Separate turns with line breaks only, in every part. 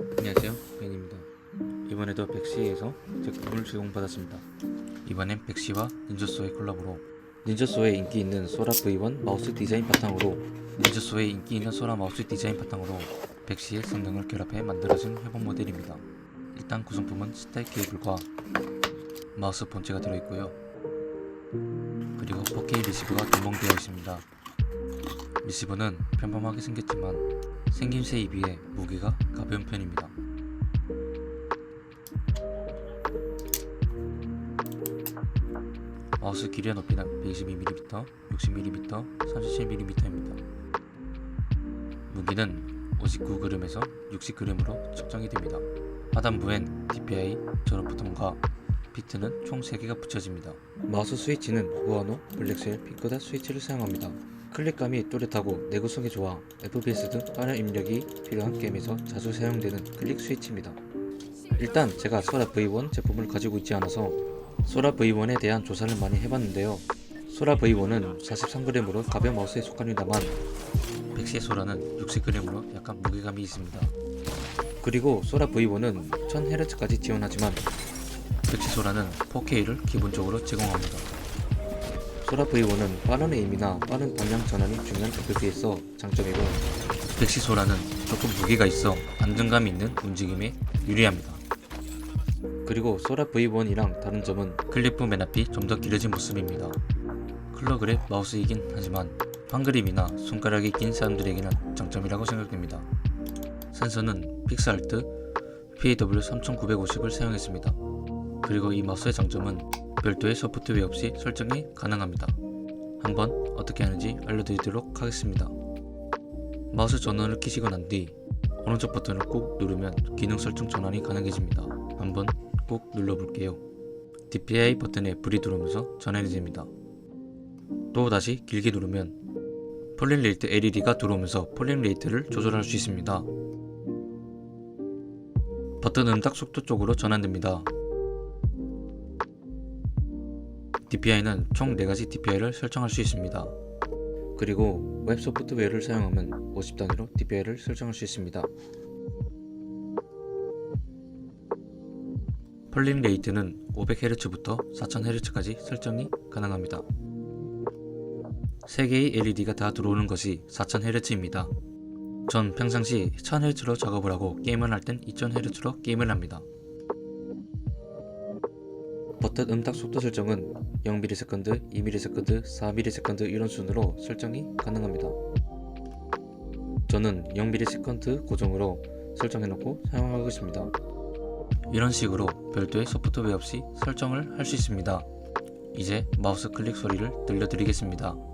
안녕하세요. 벤입니다. 이번에도 백시에서 제품을 제공받았습니다. 이번엔 백시와 닌저소의 콜라보로 닌저소의 인기 있는 소라 V1 마우스 디자인 바탕으로 닌저소의 인기 있는 소라 마우스 디자인 바탕으로 백시의 성능을 결합해 만들어진 회복 모델입니다. 일단 구성품은 스타일 케이블과 마우스 본체가 들어있고요. 그리고 4K 리시버가 동봉되어 있습니다. 리시버는 평범하게 생겼지만 생김새에 비해 무게가 가벼운 편입니다. 마우스 길이와 높이는 122mm, 60mm, 37mm입니다. 무게는 59g에서 60g으로 측정이 됩니다. 하단부엔 DPI, 전원 버튼과 비트는 총 3개가 붙여집니다. 마우스 스위치는 무아노 블랙쉘 핑크닷 스위치를 사용합니다. 클릭감이 또렷하고 내구성이 좋아 FPS 등 빠른 입력이 필요한 게임에서 자주 사용되는 클릭 스위치입니다. 일단 제가 소라 V1 제품을 가지고 있지 않아서 소라 V1에 대한 조사를 많이 해봤는데요. 소라 V1은 43g으로 가벼운 마우스에 속합니다만 백시의 소라는 60g으로 약간 무게감이 있습니다. 그리고 소라 V1은 1000Hz까지 지원하지만 백시 소라는 4K를 기본적으로 제공합니다. 소라 V1은 빠른 에임이나 빠른 방향 전환이 중요한 FPS에서 장점이고 백시 소라는 조금 무게가 있어 안정감 있는 움직임에 유리합니다. 그리고 소라 V1이랑 다른 점은 클리프 맨 앞이 좀 더 길어진 모습입니다. 클러그랩 마우스이긴 하지만 판그립이나 손가락이 긴 사람들에게는 장점이라고 생각됩니다. 센서는 픽스알트 PAW3950을 사용했습니다. 그리고 이 마우스의 장점은 별도의 소프트웨어 없이 설정이 가능합니다. 한번 어떻게 하는지 알려드리도록 하겠습니다. 마우스 전원을 켜시고 난 뒤 오른쪽 버튼을 꾹 누르면 기능 설정 전환이 가능해집니다. 한번 꾹 눌러볼게요. DPI 버튼에 불이 들어오면서 전환이 됩니다. 또 다시 길게 누르면 폴링 레이트 LED가 들어오면서 폴링 레이트를 조절할 수 있습니다. 버튼 음딱 속도 쪽으로 전환됩니다. DPI는 총 4가지 DPI를 설정할 수 있습니다. 그리고 웹 소프트웨어를 사용하면 50단위로 DPI를 설정할 수 있습니다. 폴링 레이트는 500Hz부터 4000Hz까지 설정이 가능합니다. 3개의 LED가 다 들어오는 것이 4000Hz입니다. 전 평상시 1000Hz로 작업을 하고 게임을 할 땐 2000Hz로 게임을 합니다. 버튼 음딱 속도 설정은 0ms, 2ms, 4ms 이런 순으로 설정이 가능합니다. 저는 0ms 고정으로 설정해놓고 사용하고 있습니다. 이런 식으로 별도의 소프트웨어 없이 설정을 할 수 있습니다. 이제 마우스 클릭 소리를 들려드리겠습니다.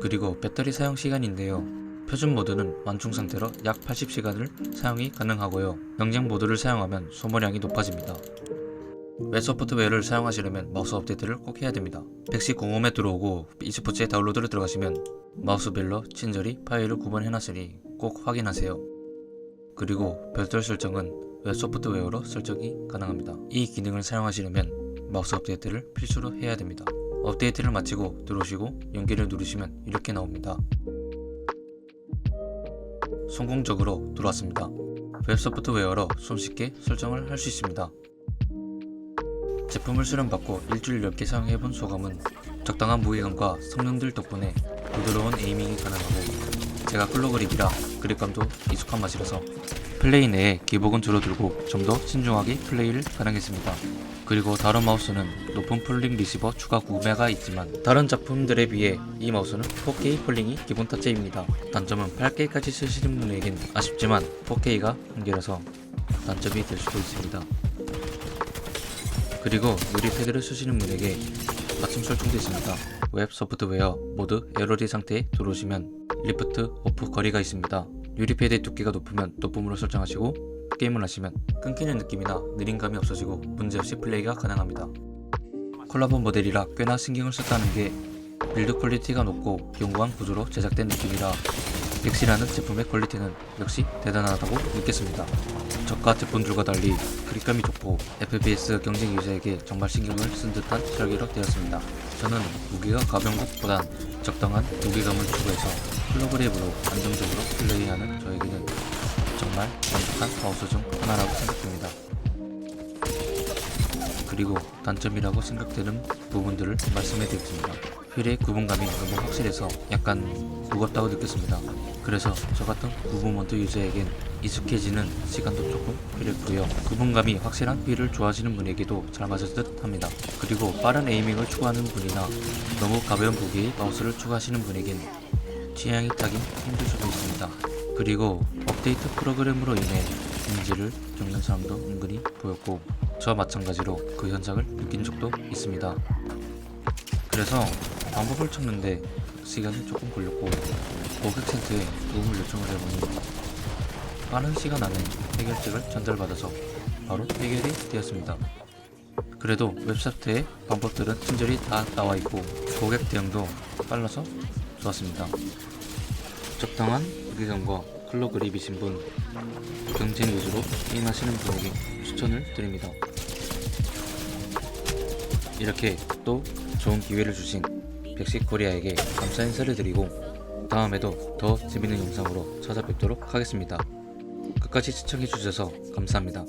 그리고 배터리 사용 시간인데요. 표준 모드는 완충 상태로 약 80시간을 사용이 가능하고요. 경쟁 모드를 사용하면 소모량이 높아집니다. 웹 소프트웨어를 사용하시려면 마우스 업데이트를 꼭 해야 됩니다. 110홈에 들어오고 e스포츠에 다운로드를 들어가시면 마우스별로 친절히 파일을 구분해놨으니 꼭 확인하세요. 그리고 별도의 설정은 웹 소프트웨어로 설정이 가능합니다. 이 기능을 사용하시려면 마우스 업데이트를 필수로 해야 됩니다. 업데이트를 마치고 들어오시고 연결을 누르시면 이렇게 나옵니다. 성공적으로 들어왔습니다. 웹 소프트웨어로 손쉽게 설정을 할 수 있습니다. 제품을 수령받고 일주일 넘게 사용해본 소감은 적당한 무게감과 성능들 덕분에 부드러운 에이밍이 가능하고 제가 클로 그립이라 그립감도 익숙한 맛이라서 플레이 내에 기복은 줄어들고 좀 더 신중하게 플레이를 가능했습니다. 그리고 다른 마우스는 높은 폴링 리시버 추가 구매가 있지만 다른 작품들에 비해 이 마우스는 4K 폴링이 기본 탑재입니다. 단점은 8K까지 쓰시는 분에겐 아쉽지만 4K가 한계라서 단점이 될 수도 있습니다. 그리고 유리 패드를 쓰시는 분에게 맞춤 설정도 있습니다. 웹 소프트웨어 모드 에러리 상태에 들어오시면 리프트 오프 거리가 있습니다. 유리 패드의 두께가 높으면 높음으로 설정하시고 게임을 하시면 끊기는 느낌이나 느린 감이 없어지고 문제없이 플레이가 가능합니다. 콜라보 모델이라 꽤나 신경을 썼다는 게 빌드 퀄리티가 높고 견고한 구조로 제작된 느낌이라 엑시라는 제품의 퀄리티는 역시 대단하다고 느꼈습니다. 저가 제품들과 달리 그립감이 좋고 FPS 경쟁 유저에게 정말 신경을 쓴 듯한 설계로 되었습니다. 저는 무게가 가벼운 것보단 적당한 무게감을 추구해서 홀로그램으로 안정적으로 플레이하는 저에게는 정말 완벽한 마우스 중 하나라고 생각됩니다. 그리고 단점이라고 생각되는 부분들을 말씀해 드리겠습니다. 휠의 구분감이 너무 확실해서 약간 무겁다고 느꼈습니다. 그래서 저 같은 무브먼트 유저에겐 익숙해지는 시간도 조금 필요했고요. 구분감이 확실한 휠을 좋아하시는 분에게도 잘 맞을 듯 합니다. 그리고 빠른 에이밍을 추구하는 분이나 너무 가벼운 무게의 마우스를 추구하시는 분에겐 취향이 타긴 힘들 수도 있습니다. 그리고 업데이트 프로그램으로 인해 인지를 겪는 사람도 은근히 보였고 저와 마찬가지로 그 현상을 느낀 적도 있습니다. 그래서 방법을 찾는데 시간이 조금 걸렸고 고객센터에 도움을 요청을 해보니 빠른 시간 안에 해결책을 전달받아서 바로 해결이 되었습니다. 그래도 웹사이트에 방법들은 친절히 다 나와 있고 고객 대응도 빨라서 좋았습니다. 적당한 무게감과 클로 그립이신 분, 경쟁 위주로 게임하시는 분에게 추천을 드립니다. 이렇게 또 좋은 기회를 주신 백식 코리아에게 감사 인사를 드리고 다음에도 더 재밌는 영상으로 찾아뵙도록 하겠습니다. 끝까지 시청해 주셔서 감사합니다.